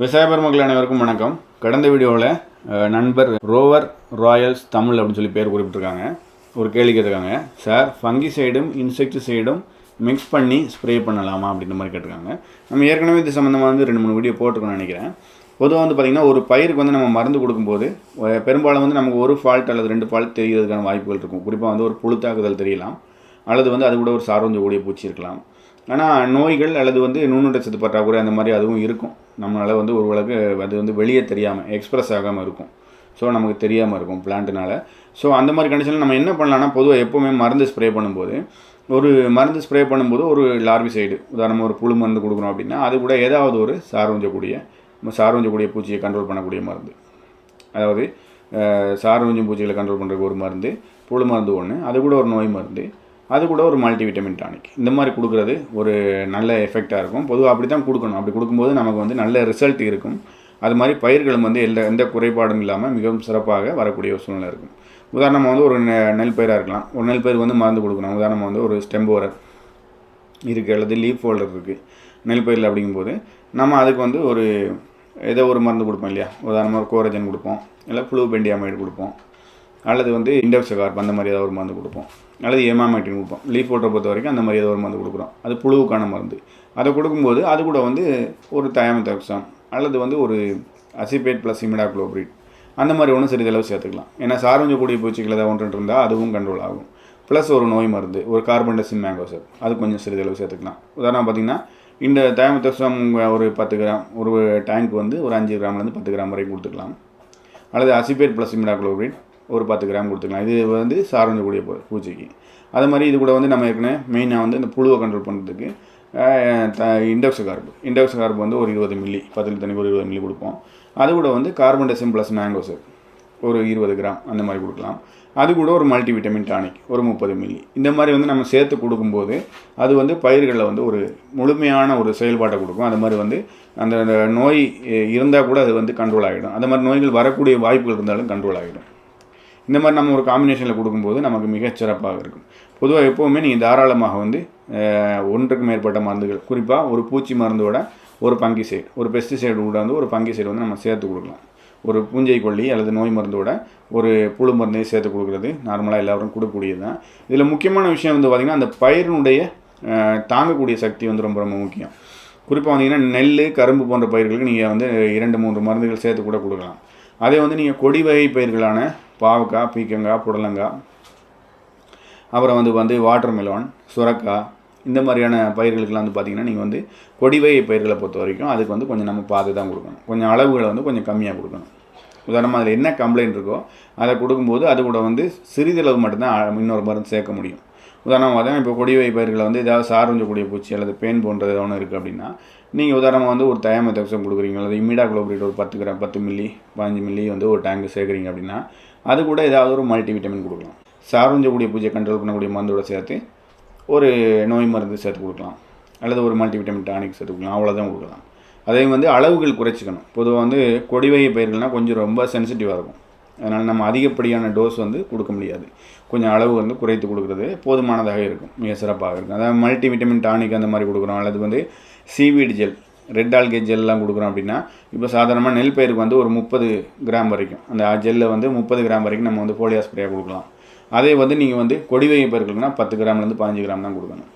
விவசாய பெருமக்கள் அனைவருக்கும் வணக்கம். கடந்த வீடியோவில் நண்பர் ரோவர் ராயல்ஸ் தமிழ் அப்படின்னு சொல்லி பேர் குறிப்பிட்டிருக்காங்க. ஒரு கேள்வி கேட்டிருக்காங்க. சார் ஃபங்கி சைடும் ஃபங்கிசைடும் இன்செக்டிசைடும் மிக்ஸ் பண்ணி ஸ்ப்ரே பண்ணலாமா? அப்படின்ற மாதிரி கேட்டிருக்காங்க. நம்ம ஏற்கனவே இது சம்மந்தமாக வந்து ரெண்டு மூணு வீடியோ போட்டிருக்கோம்னு நினைக்கிறேன். பொதுவாக வந்து பார்த்திங்கன்னா ஒரு பயிருக்கு வந்து நம்ம மருந்து கொடுக்கும்போது பெரும்பாலும் வந்து நமக்கு ஒரு ஃபால்ட் அல்லது ரெண்டு ஃபால்ட் தெரியறதுக்கான வாய்ப்புகள் இருக்கும். குறிப்பாக வந்து ஒரு புழு தாக்குதல் தெரியலாம். அல்லது வந்து அது கூட ஒரு சார்வஞ்ச ஓடிய பூச்சி இருக்கலாம். ஆனால் நோய்கள் அல்லது வந்து நுண்ணுடச்சத்து பற்றாக்குறை அந்த மாதிரி அதுவும் இருக்கும். நம்மளால் வந்து ஒரு அளவுக்கு அது வந்து வெளியே தெரியாமல் எக்ஸ்ப்ரெஸ் ஆகாமல் இருக்கும். ஸோ நமக்கு தெரியாமல் இருக்கும் பிளான்ட்டுனால ஸோ அந்த மாதிரி கண்டிஷனில் நம்ம என்ன பண்ணலாம்னா பொதுவாக எப்போவுமே மருந்து ஸ்ப்ரே பண்ணும்போது ஒரு மருந்து ஸ்ப்ரே பண்ணும்போது ஒரு லார்வி சைடு உதாரணமாக ஒரு புழு மருந்து கொடுக்குறோம் அப்படின்னா அது கூட ஏதாவது ஒரு சார்வஞ்சக்கூடிய சார்வஞ்சக்கூடிய பூச்சியை கண்ட்ரோல் பண்ணக்கூடிய மருந்து. அதாவது சார்வஞ்சும் பூச்சிகளை கண்ட்ரோல் பண்ணுறதுக்கு ஒரு மருந்து புழு மருந்து ஒன்று அது கூட ஒரு நோய் மருந்து அது கூட ஒரு மல்டிவிட்டமின் டானிக் இந்த மாதிரி கொடுக்குறது ஒரு நல்ல எஃபெக்டாக இருக்கும். பொதுவாக அப்படி தான் கொடுக்கணும். அப்படி கொடுக்கும்போது நமக்கு வந்து நல்ல ரிசல்ட் இருக்கும். அது மாதிரி பயிர்களும் வந்து எந்த எந்த குறைபாடும் இல்லாமல் மிகவும் சிறப்பாக வரக்கூடிய ஒரு சூழ்நிலை இருக்கும். உதாரணமாக வந்து ஒரு நெ- நெல் பயிராக இருக்கலாம். ஒரு நெல் பயிர் வந்து மருந்து கொடுக்கணும். உதாரணமாக வந்து ஒரு ஸ்டெம்போரர் இருக்குது அல்லது லீஃப் ஹோல்டர் இருக்குது நெல் பயிரில் அப்படிங்கும்போது நம்ம அதுக்கு வந்து ஒரு ஏதோ ஒரு மருந்து கொடுப்போம் இல்லையா? உதாரணமாக ஒரு கோரஜன் கொடுப்போம். இல்லை ஃப்ளூ பெண்டியாமைடு கொடுப்போம். அல்லது வந்து இண்டோக்சகார்ப் அந்த மாதிரி ஏதாவது ஒரு மருந்து கொடுப்போம். அல்லது ஏமாமைட்டின் கொடுப்போம். லீஃப் ஓட்டை பொறுத்த வரைக்கும் அந்த மாதிரி ஏதோ ஒரு மருந்து கொடுக்குறோம். அது புழுவுக்கான மருந்து. அதை கொடுக்கும்போது அது கூட வந்து ஒரு தயாமத்தக்சாம் அல்லது வந்து ஒரு அசிபேட் ப்ளஸ் இமிடாக்ளோபிரிட் அந்த மாதிரி ஒன்று சிறிதளவு சேர்த்துக்கலாம். ஏன்னா சாரஞ்சக்கூடிய பூச்சிகள் ஏதாவது ஒன்று இருந்தால் அதுவும் கண்ட்ரோல் ஆகும். ப்ளஸ் ஒரு நோய் மருந்து ஒரு கார்பன் டெசிம் மேங்கோசர் அது கொஞ்சம் சிறிதளவு சேர்த்துக்கலாம். உதாரணம் பார்த்தீங்கன்னா இந்த தயமத்தக்சம் ஒரு பத்து கிராம் ஒரு டேங்க் வந்து ஒரு அஞ்சு கிராம்லேருந்து பத்து கிராம் வரைக்கும் கொடுத்துக்கலாம். அல்லது அசிபேட் ப்ளஸ் இமிடாக்ளோபிரிட் ஒரு பத்து கிராம் கொடுத்துக்கலாம். இது வந்து சாரஞ்சக்கூடிய பூச்சிக்கு அது மாதிரி இது கூட வந்து நம்ம ஏற்கனவே மெயினாக வந்து இந்த புழுவை கண்ட்ரோல் பண்ணுறதுக்கு இண்டக்ஸ் கார்பு இண்டக்ஸ் கார்பு வந்து ஒரு இருபது மில்லி பத்து லிட்டர் தண்ணிக்கு ஒரு இருபது மில்லி கொடுப்போம். அது கூட வந்து கார்பன் டெசிம் ப்ளஸ் மேங்கோசர் ஒரு இருபது கிராம் அந்த மாதிரி கொடுக்கலாம். அது கூட ஒரு மல்டி விட்டமின் டானிக் ஒரு முப்பது மில்லி இந்த மாதிரி வந்து நம்ம சேர்த்து கொடுக்கும்போது அது வந்து பயிர்களில் வந்து ஒரு முழுமையான ஒரு செயல்பாட்டை கொடுக்கும். அது மாதிரி வந்து அந்த அந்த நோய் இருந்தால் கூட அது வந்து கண்ட்ரோல் ஆகிடும் அந்த மாதிரி நோய்கள் வரக்கூடிய வாய்ப்புகள் இருந்தாலும் கண்ட்ரோல் ஆகிடும் இந்த மாதிரி நம்ம ஒரு காம்பினேஷனில் கொடுக்கும்போது நமக்கு மிக சிறப்பாக இருக்கும். பொதுவாக எப்போவுமே நீங்கள் தாராளமாக வந்து ஒன்றுக்கு மேற்பட்ட மருந்துகள் குறிப்பாக ஒரு பூச்சி மருந்தோட ஒரு பங்கிசைடு ஒரு பெஸ்டிசைடு கூட வந்து ஒரு பங்கிசைடு வந்து நம்ம சேர்த்து கொடுக்கலாம். ஒரு பூஞ்சை கொல்லி அல்லது நோய் மருந்தோட ஒரு புழு மருந்தையும் சேர்த்து கொடுக்குறது நார்மலாக எல்லோரும் கொடுக்கக்கூடியது தான் இதில் முக்கியமான விஷயம் வந்து பார்த்திங்கன்னா அந்த பயிரினுடைய தாங்கக்கூடிய சக்தி வந்து ரொம்ப ரொம்ப முக்கியம். குறிப்பாக வந்தீங்கன்னா நெல் கரும்பு போன்ற பயிர்களுக்கு நீங்கள் வந்து இரண்டு மூன்று மருந்துகள் சேர்த்து கூட கொடுக்கலாம். அதே வந்து நீங்கள் கொடி வகை பயிர்களான பாவக்காய் பீக்கங்காய் புடலங்காய் அப்புறம் வந்து வந்து வாட்டர் மெலோன் சுரக்காய் இந்த மாதிரியான பயிர்களுக்கெல்லாம் வந்து பார்த்திங்கன்னா நீங்கள் வந்து கொடி வகை பயிர்களை பொறுத்த வரைக்கும் அதுக்கு வந்து கொஞ்சம் நம்ம பார்த்து தான் கொடுக்கணும். கொஞ்சம் அளவுகளை வந்து கொஞ்சம் கம்மியாக கொடுக்கணும். உதாரணமாக அதில் என்ன கம்ப்ளைண்ட் இருக்கோ அதை கொடுக்கும்போது அது கூட வந்து சிறிதளவு மட்டும்தான் இன்னொரு மருந்து சேர்க்க முடியும். உதாரணமாக பார்த்தா இப்போ கொடி வகை பயிர்களை வந்து ஏதாவது சார்வஞ்சக்கூடிய பூச்சி அல்லது பேன் போன்றது ஒன்று இருக்குது அப்படின்னா நீங்கள் உதாரணமாக வந்து ஒரு தயாமத்தக்சம் கொடுக்குறீங்க அல்லது இமிடா குளோபிரேட் ஒரு பத்து கிராம் பத்து மில்லி பதினஞ்சு மில்லி வந்து ஒரு டேங்க் சேர்க்குறீங்க அப்படின்னா அது கூட ஏதாவது ஒரு மல்டி விட்டமின் கொடுக்கலாம் சார்வஞ்சக்கூடிய பூஜை கண்ட்ரோல் பண்ணக்கூடிய மருந்தோட சேர்த்து ஒரு நோய் மருந்து சேர்த்து கொடுக்கலாம். அல்லது ஒரு மல்டி விட்டமின் டானிக் சேர்த்து கொடுக்கலாம். அவ்வளோதான் கொடுக்கலாம். அதே வந்து அளவுகள் குறைச்சிக்கணும். பொதுவாக வந்து கொடிவகை பயிர்கள்னால் கொஞ்சம் ரொம்ப சென்சிட்டிவாக இருக்கும். அதனால் நம்ம அதிகப்படியான டோஸ் வந்து கொடுக்க முடியாது. கொஞ்சம் அளவு வந்து குறைத்து கொடுக்குறது போதுமானதாக இருக்கும். மிக சிறப்பாக இருக்கும். அதாவது மல்டி விட்டமின் டானிக் அந்த மாதிரி கொடுக்குறோம். அல்லது வந்து சீவீடு ஜெல் ரெட் ஆல்கே ஜெல்லாம் கொடுக்குறோம் அப்படின்னா இப்போ சாதாரணமாக நெல் பயிருக்கு வந்து ஒரு முப்பது கிராம் வரைக்கும் அந்த ஜெல்லை வந்து முப்பது கிராம் வரைக்கும் நம்ம வந்து போலியா ஸ்ப்ரேயாக கொடுக்கலாம். அதே வந்து நீங்கள் வந்து கொடிவகை பயிர்களுக்குனா பத்து கிராம்லேருந்து பதினஞ்சு கிராம் தான் கொடுக்கணும்.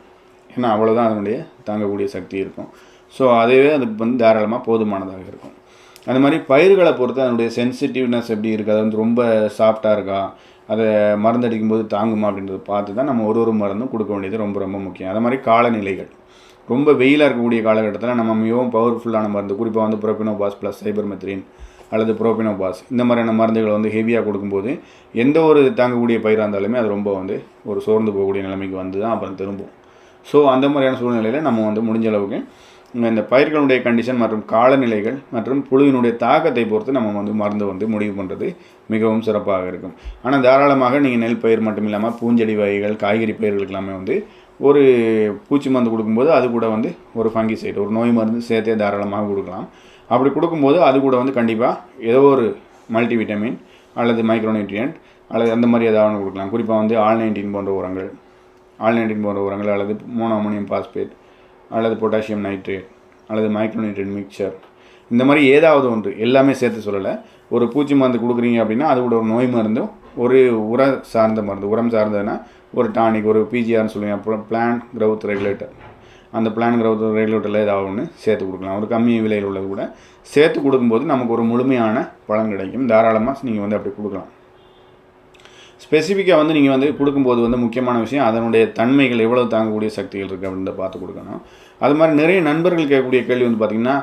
ஏன்னா அவ்வளோதான் அதனுடைய தாங்கக்கூடிய சக்தி இருக்கும். ஸோ அதுவே அதுக்கு வந்து தாராளமாக போதுமானதாக இருக்கும். அந்த மாதிரி பயிர்களை பொறுத்து அதனுடைய சென்சிட்டிவ்னஸ் எப்படி இருக்குது அது வந்து ரொம்ப சாஃப்டாக இருக்கா அதை மருந்தடிக்கும் போது தாங்குமா அப்படின்றத பார்த்து தான் நம்ம ஒரு ஒரு மருந்தும் கொடுக்க வேண்டியது ரொம்ப ரொம்ப முக்கியம். அது மாதிரி காலநிலைகள். ரொம்ப வெயிலாக இருக்கக்கூடிய காலகட்டத்தில் நம்ம மிகவும் பவர்ஃபுல்லான மருந்து குறிப்பாக வந்து புரோபினோபாஸ் ப்ளஸ் சைபர்மெத்ரின் அல்லது புரோபினோபாஸ் இந்த மாதிரியான மருந்துகளை வந்து ஹெவியாக கொடுக்கும்போது எந்த ஒரு தாங்கக்கூடிய பயிராக இருந்தாலுமே அது ரொம்ப வந்து ஒரு சோர்ந்து போகக்கூடிய நிலைமைக்கு வந்து தான் அப்புறம் திரும்பும். ஸோ அந்த மாதிரியான சூழ்நிலையில் நம்ம வந்து முடிஞ்ச அளவுக்கு இந்த பயிர்களுடைய கண்டிஷன் மற்றும் காலநிலைகள் மற்றும் புழுவினுடைய தாக்கத்தை பொறுத்து நம்ம வந்து மருந்து வந்து முடிவு பண்ணுறது மிகவும் சிறப்பாக இருக்கும். ஆனால் தாராளமாக நீங்கள் நெல் பயிர் மட்டும் இல்லாமல் பூஞ்செடி வகைகள் காய்கறி பயிர்களுக்கு எல்லாமே வந்து ஒரு பூச்சி மருந்து கொடுக்கும்போது அது கூட வந்து ஒரு ஃபங்கிசைடு ஒரு நோய் மருந்து சேர்த்தே தாராளமாக கொடுக்கலாம். அப்படி கொடுக்கும்போது அது கூட வந்து கண்டிப்பாக ஏதோ ஒரு மல்டிவிட்டமின் அல்லது மைக்ரோநியூட்ரியன்ட் அல்லது அந்த மாதிரி ஏதாவது ஒன்று கொடுக்கலாம். குறிப்பாக வந்து ஆல் நைன்டீன் போன்ற உரங்கள் ஆல் நைன்டீன் போன்ற உரங்கள் அல்லது மோனோமோனியம் பாஸ்பேட் அல்லது பொட்டாசியம் நைட்ரேட் அல்லது மைக்ரோநியூட்ரியன் மிக்சர் இந்த மாதிரி ஏதாவது ஒன்று எல்லாமே சேர்த்து சொல்லலை. ஒரு பூச்சி மருந்து கொடுக்குறீங்க அப்படின்னா அது கூட ஒரு நோய் மருந்தும் ஒரு உர சார்ந்த மருந்து உரம் சார்ந்ததுன்னா ஒரு டானிக் ஒரு பிஜிஆர்னு சொல்லுவேன் அப்புறம் பிளான் க்ரௌத் ரெகுலேட்டர் அந்த பிளான் க்ரௌத் ரெகுலேட்டரில் ஏதாவது ஒன்று சேர்த்து கொடுக்கலாம். ஒரு கம்மி விலையில் உள்ளது கூட சேர்த்து கொடுக்கும்போது நமக்கு ஒரு முழுமையான பலன் கிடைக்கும். தாராளமாக நீங்கள் வந்து அப்படி கொடுக்கலாம். ஸ்பெசிஃபிக்காக வந்து நீங்கள் வந்து கொடுக்கும்போது வந்து முக்கியமான விஷயம் அதனுடைய தன்மைகள் எவ்வளோ தாங்கக்கூடிய சக்திகள் இருக்குது அப்படின்றத பார்த்து கொடுக்கணும். அது மாதிரி நிறைய நண்பர்கள் கேட்கக்கூடிய கேள்வி வந்து பார்த்திங்கன்னா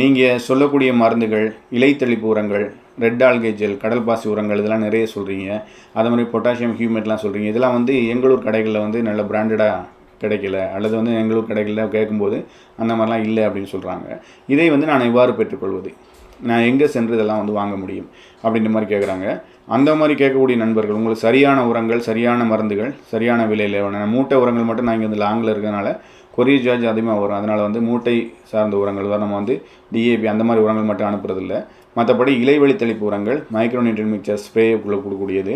நீங்கள் சொல்லக்கூடிய மருந்துகள் இலைத்தளிப்பு உரங்கள் ரெட் ஆல்கே ஜெல் கடல் பாசி உரங்கள் இதெல்லாம் நிறைய சொல்கிறீங்க அது மாதிரி பொட்டாசியம் ஹியூமேட்லாம் சொல்கிறீங்க இதெல்லாம் வந்து எங்களூர் கடைகளில் வந்து நல்ல பிராண்டடாக கிடைக்கல. அல்லது வந்து எங்களூர் கடைகளில் கேட்கும்போது அந்த மாதிரிலாம் இல்லை அப்படின்னு சொல்கிறாங்க இதை வந்து நான் எவ்வாறு பெற்றுக்கொள்வது. நான் எங்கே சென்று இதெல்லாம் வந்து வாங்க முடியும் அப்படின்ற மாதிரி கேட்குறாங்க அந்த மாதிரி கேட்கக்கூடிய நண்பர்கள் உங்களுக்கு சரியான உரங்கள் சரியான மருந்துகள் சரியான விலையில் வேணும். மூட்டை உரங்கள் மட்டும் நான் இங்கே வந்து லாங்கில் இருக்கிறதுனால கொரியர் சார்ஜ் அதிகமாக வரும். அதனால் வந்து மூட்டை சார்ந்த உரங்கள் தான் நம்ம வந்து டிஏபி அந்த மாதிரி உரங்கள் மட்டும் அனுப்புறதில்ல. மற்றபடி இலைவெளி தெளிப்பு உரங்கள் மைக்ரோநியூட்ரியன் மிக்சர் ஸ்ப்ரே கொடுக்கக்கூடியது.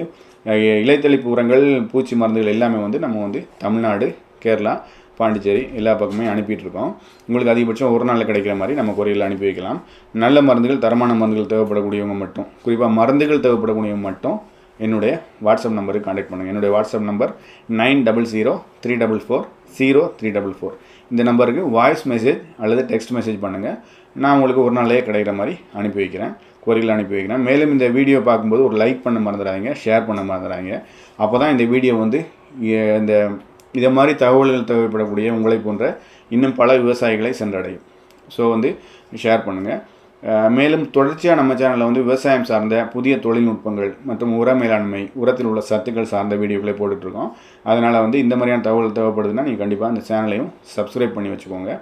இலைத்தளிப்பு உரங்கள் பூச்சி மருந்துகள் எல்லாமே வந்து நம்ம வந்து தமிழ்நாடு கேரளா பாண்டிச்சேரி எல்லா பக்கமே அனுப்பிட்டுருக்கோம் உங்களுக்கு அதிகபட்சம் ஒரு நாளில் கிடைக்கிற மாதிரி நம்ம கொரியரில் அனுப்பி வைக்கலாம். நல்ல மருந்துகள் தரமான மருந்துகள் தேவைப்படக்கூடியவங்க மட்டும். குறிப்பாக மருந்துகள் தேவைப்படக்கூடியவங்க மட்டும் என்னுடைய வாட்ஸ்அப் நம்பருக்கு காண்டாக்ட் பண்ணுங்கள் என்னுடைய WhatsApp number nine double zero three double four zero three double four. இந்த நம்பருக்கு வாய்ஸ் மெசேஜ் அல்லது டெக்ஸ்ட் மெசேஜ் பண்ணுங்கள் நான் உங்களுக்கு ஒரு நாளே கிடைக்கிற மாதிரி அனுப்பி வைக்கிறேன். கொரியரில் அனுப்பி வைக்கிறேன். மேலும் இந்த வீடியோ பார்க்கும்போது ஒரு லைக் பண்ண மறந்துடாதீங்க ஷேர் பண்ண மறந்துடாதீங்க. அப்போ தான் இந்த வீடியோ வந்து இந்த இதை மாதிரி தகவல்கள் தேவைப்படக்கூடிய உங்களை போன்ற இன்னும் பல விவசாயிகளை சென்றடையும். ஸோ வந்து ஷேர் பண்ணுங்கள் மேலும் தொடர்ச்சியாக நம்ம சேனலில் வந்து விவசாயம் சார்ந்த புதிய தொழில்நுட்பங்கள் மற்றும் உர மேலாண்மை உரத்தில் உள்ள சத்துக்கள் சார்ந்த வீடியோக்களை போட்டுட்ருக்கோம். அதனால் வந்து இந்த மாதிரியான தகவல் தேவைப்படுதுன்னா நீங்கள் கண்டிப்பாக அந்த சேனலையும் சப்ஸ்கிரைப் பண்ணி வச்சுக்கோங்க.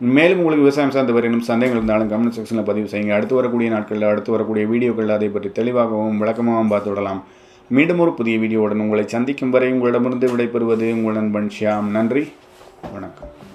மேலும் உங்களுக்கு விவசாயம் சார்ந்த வேறு சந்தேகங்கள் இருந்தாலும் கமெண்ட் செக்ஷனில் பதிவு செய்யுங்க. அடுத்து வரக்கூடிய நாட்களில் அடுத்து வரக்கூடிய வீடியோக்களில் அதை பற்றி தெளிவாகவும் விளக்கமாகவும் பார்த்து விடலாம். மீண்டும் ஒரு புதிய வீடியோவுடன் உங்களை சந்திக்கும் வரை உங்களிடமிருந்து விடைபெறுவது உங்கள் நண்பன் ஷியாம். நன்றி. வணக்கம்.